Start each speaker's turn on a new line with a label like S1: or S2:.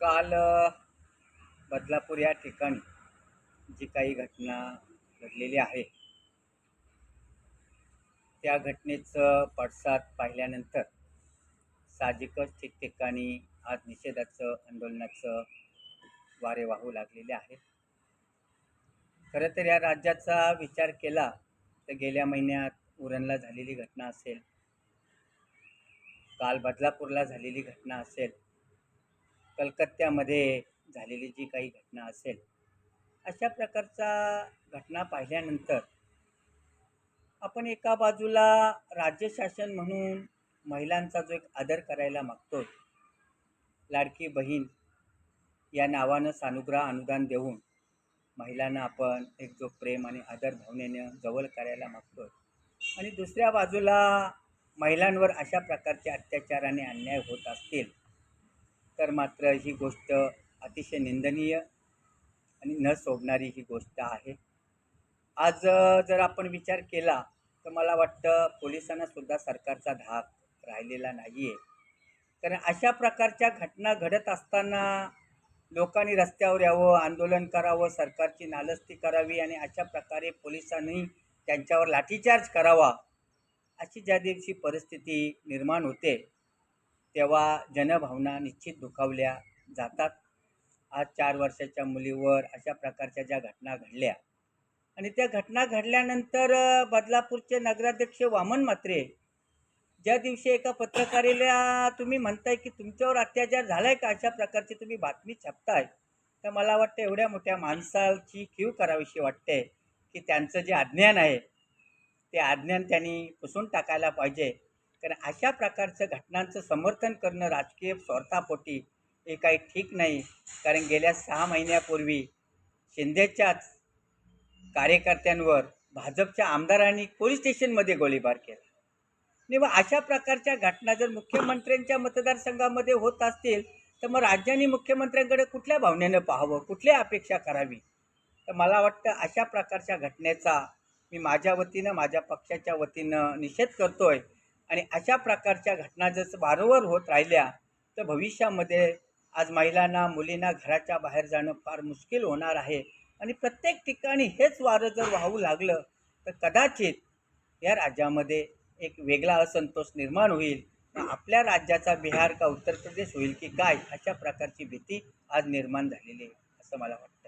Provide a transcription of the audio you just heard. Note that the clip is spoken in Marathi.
S1: काल बदलापूर या ठिकाणी जी काही घटना घडलेली आहे त्या घटनेचं पडसाद पाहिल्यानंतर साहजिकच ठिकठिकाणी आज निषेधाचं आंदोलनाचं वारे वाहू लागलेले आहेत. खरं तर या राज्याचा विचार केला तर गेल्या महिन्यात उरणला झालेली घटना असेल काल बदलापूरला झालेली घटना असेल कलकत्त्यामध्ये झालेली जी काही घटना असेल अशा प्रकारचा घटना पाहिल्यानंतर आपण एका बाजूला राज्य शासन म्हणून महिलांचा जो एक आदर करायला मागतो लाडकी बहीण या नावानं सानुग्रह अनुदान देऊन महिलांना आपण एक जो प्रेम आणि आदर भावनेनं जवळ करायला मागतो आणि दुसऱ्या बाजूला महिलांवर अशा प्रकारचे अत्याचार आणि अन्याय होत असतील तर मात्र ही गोष्ट अतिशय निंदनीय आणि न सोडणारी ही गोष्ट आहे. आज जर आपण विचार केला तर मला वाटतं पोलिसांनासुद्धा सरकारचा धाक राहिलेला नाही आहे कारण अशा प्रकारच्या घटना घडत असताना लोकांनी रस्त्यावर यावं आंदोलन करावं सरकारची नालस्ती करावी आणि अशा प्रकारे पोलिसांनी त्यांच्यावर लाठीचार्ज करावा अशी ज्या दिवशी परिस्थिती निर्माण होते तेव्हा जनभावना निश्चित दुखावल्या जातात. आज चार वर्षाच्या मुलीवर अशा प्रकारच्या ज्या घटना घडल्या आणि त्या घटना घडल्यानंतर बदलापूरचे नगराध्यक्ष वामन मात्रे ज्या दिवशी एका पत्रकारिला तुम्ही म्हणताय की तुमच्यावर अत्याचार झालाय का? अशा प्रकारची तुम्ही बातमी छापताय. तर मला वाटतं एवढ्या मोठ्या माणसाची कीव करावीशी वाटते की त्यांचं जे अज्ञान आहे ते अज्ञान त्यांनी पुसून टाकायला पाहिजे. कारण अशा प्रकारचं घटनांचं समर्थन करणं राजकीय स्वार्थापोटी हे काही ठीक नाही. कारण गेल्या सहा महिन्यापूर्वी शिंदेच्याच कार्यकर्त्यांवर भाजपच्या आमदारांनी पोलीस स्टेशनमध्ये गोळीबार केला. आणि मग अशा प्रकारच्या घटना जर मुख्यमंत्र्यांच्या मतदारसंघामध्ये होत असतील तर मग राज्यांनी मुख्यमंत्र्यांकडे कुठल्या भावनेनं पाहावं? कुठल्या अपेक्षा करावी? तर मला वाटतं अशा प्रकारच्या घटनेचा मी माझ्या वतीनं माझ्या पक्षाच्या वतीनं निषेध करतो आहे आणि अशा प्रकारच्या घटना जर वारंवार होत राहिल्या तर भविष्यामध्ये आज महिलांना मुलींना घराच्या बाहेर जाणं फार मुश्किल होणार आहे. आणि प्रत्येक ठिकाणी हेच वारं जर वाहू लागलं तर कदाचित या राज्यामध्ये एक वेगळा असंतोष निर्माण होईल. आपल्या राज्याचा बिहार का उत्तर प्रदेश होईल की काय अशा प्रकारची भीती आज निर्माण झालेली आहे असं मला वाटतं.